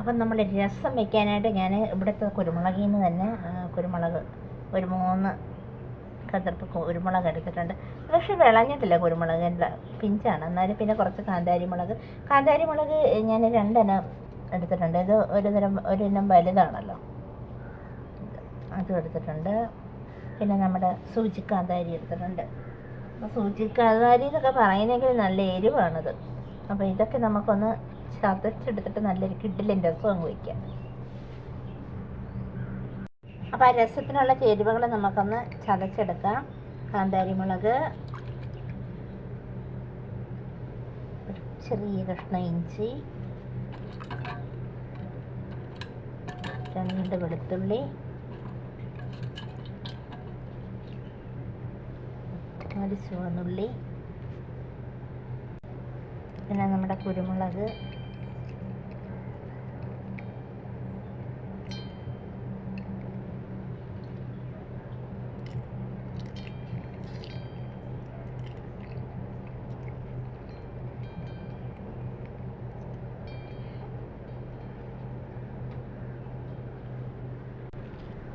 അപ്പം നമ്മൾ രസം വെക്കാനായിട്ട് ഞാൻ ഇവിടുത്തെ കുരുമുളകിൽ നിന്ന് തന്നെ കുരുമുളക് ഒരു മൂന്ന് കതിർപ്പ് കുരുമുളക് എടുത്തിട്ടുണ്ട്. പക്ഷെ വിളഞ്ഞിട്ടില്ല കുരുമുളകിന്റെ പിഞ്ചാണ്. എന്നാലും പിന്നെ കുറച്ച് കാന്താരി മുളക്. കാന്താരി മുളക് ഞാൻ രണ്ടെണ്ണം എടുത്തിട്ടുണ്ട്. ഇത് ഒരു തരം ഒരു ഇനം വലുതാണല്ലോ. അതും എടുത്തിട്ടുണ്ട്. പിന്നെ നമ്മുടെ സൂചി കാന്താരി എടുത്തിട്ടുണ്ട്. സൂചി കാന്താരി എന്നൊക്കെ പറയുന്നെങ്കിൽ നല്ല എരിവാണത്. അപ്പോൾ ഇതൊക്കെ നമുക്കൊന്ന് ചതച്ചെടുത്തിട്ട് നല്ലൊരു കിഡിലിന്റെ രസം അങ്ങ് വയ്ക്കാം അപ്പോൾ ആ രസത്തിനുള്ള ചേരുവകൾ നമുക്കൊന്ന് ചതച്ചെടുക്കാം. കാന്താരി മുളക് ഒരു ചെറിയ കഷ്ണം ഇഞ്ചി രണ്ട് വെളുത്തുള്ളി നാല് ചുവന്നുള്ളി പിന്നെ നമ്മുടെ കുരുമുളക്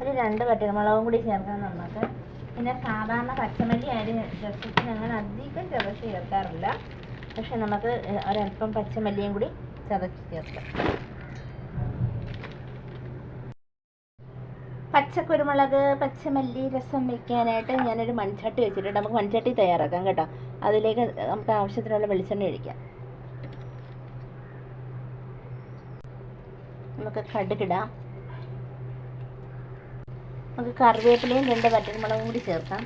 ഒരു രണ്ട് പച്ചമുളകും കൂടി ചേർക്കാം നമുക്ക്. പിന്നെ സാധാരണ പച്ചമല്ലി ആയാലും രസത്തിന് അങ്ങനെ അധികം ചതച്ച് ചേർക്കാറില്ല. പക്ഷെ നമുക്ക് ഒരല്പം പച്ചമല്ലിയും കൂടി ചതച്ച് ചേർക്കാം. പച്ചക്കുരുമുളക് പച്ചമല്ലി രസം വെക്കാനായിട്ട് ഞാനൊരു മൺചട്ടി വെച്ചിട്ടുണ്ട്. നമുക്ക് മൺചട്ടി തയ്യാറാക്കാം കേട്ടോ. അതിലേക്ക് നമുക്ക് ആവശ്യത്തിനുള്ള വെളിച്ചെണ്ണ ഒഴിക്കാം. നമുക്ക് കടുകിടാം. നമുക്ക് കറിവേപ്പിലയും രണ്ട് പച്ചമുളകും കൂടി ചേർക്കാം.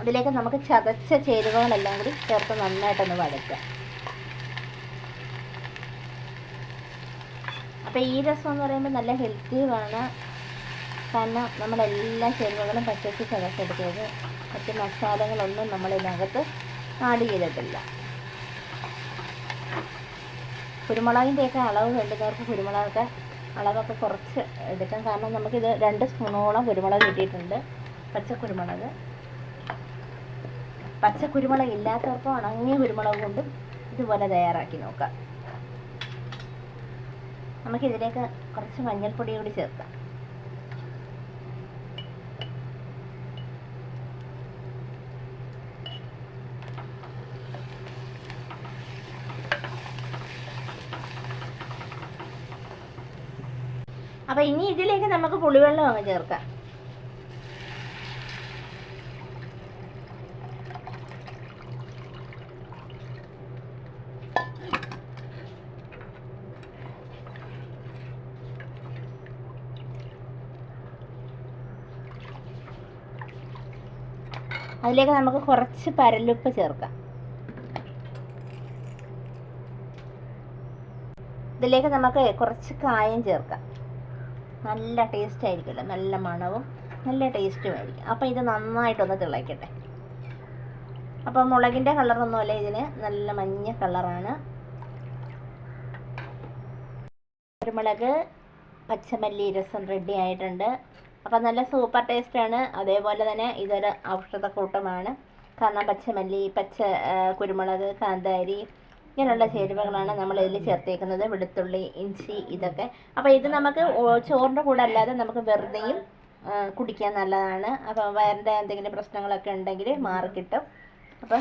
അതിലേക്ക് നമുക്ക് ചതച്ച ചേരുവകളെല്ലാം കൂടി ചേർത്ത് നന്നായിട്ടൊന്ന് വഴറ്റാം അപ്പോൾ ഈ രസം എന്ന് പറയുമ്പോൾ നല്ല ഹെൽത്തിയുമാണ് കാരണം നമ്മളെല്ലാ ചേരുവകളും പച്ചക്ക് ചതച്ചെടുത്തത് മറ്റ് മസാലകളൊന്നും നമ്മളിതിനകത്ത് ആഡ് ചെയ്തിട്ടില്ല. കുരുമുളകിന്റെയൊക്കെ അളവ് വേണ്ടുന്നവർക്ക് കുരുമുളകൊക്കെ അളവൊക്കെ കുറച്ച് എടുക്കാം. കാരണം നമുക്കിത് രണ്ട് സ്പൂണോളം കുരുമുളക് കിട്ടിയിട്ടുണ്ട്. പച്ചക്കുരുമുളക് പച്ചക്കുരുമുളക് ഇല്ലാത്തവർക്ക് ഉണങ്ങിയ കുരുമുളക് കൊണ്ടും ഇതുപോലെ തയ്യാറാക്കി നോക്കാം. നമുക്കിതിലേക്ക് കുറച്ച് മഞ്ഞൾപ്പൊടി കൂടി ചേർക്കാം. അപ്പൊ ഇനി ഇതിലേക്ക് നമുക്ക് പുളിവെള്ളം അങ്ങ് ചേർക്കാം. അതിലേക്ക് നമുക്ക് കുറച്ച് പരലുപ്പ് ചേർക്കാം. ഇതിലേക്ക് നമുക്ക് കുറച്ച് കായം ചേർക്കാം. നല്ല ടേസ്റ്റ് ആയിരിക്കുമല്ലോ. നല്ല മണവും നല്ല ടേസ്റ്റും ആയിരിക്കും. അപ്പോൾ ഇത് നന്നായിട്ടൊന്ന് തിളയ്ക്കട്ടെ അപ്പോൾ മുളകിന്റെ കളറൊന്നുമല്ല ഇതിന് നല്ല മഞ്ഞ കളറാണ് കുരുമുളക് പച്ചമല്ലി രസം റെഡി ആയിട്ടുണ്ട്. അപ്പോൾ നല്ല സൂപ്പർ ടേസ്റ്റാണ് അതേപോലെ തന്നെ ഇതൊരു ഔഷധക്കൂട്ടമാണ്. കാരണം പച്ചമല്ലി പച്ച കുരുമുളക് കാന്താരി ഇങ്ങനെയുള്ള ചേരുവകളാണ് നമ്മൾ ഇതിൽ ചേർത്തേക്കുന്നത്. വെളുത്തുള്ളി ഇഞ്ചി ഇതൊക്കെ. അപ്പോൾ ഇത് നമുക്ക് ചോറിന്റെ കൂടെ അല്ലാതെ നമുക്ക് വെറുതെയും കുടിക്കാൻ നല്ലതാണ്. അപ്പോൾ വയറിന്റെ എന്തെങ്കിലും പ്രശ്നങ്ങളൊക്കെ ഉണ്ടെങ്കിൽ മാറിക്കിട്ടും അപ്പോൾ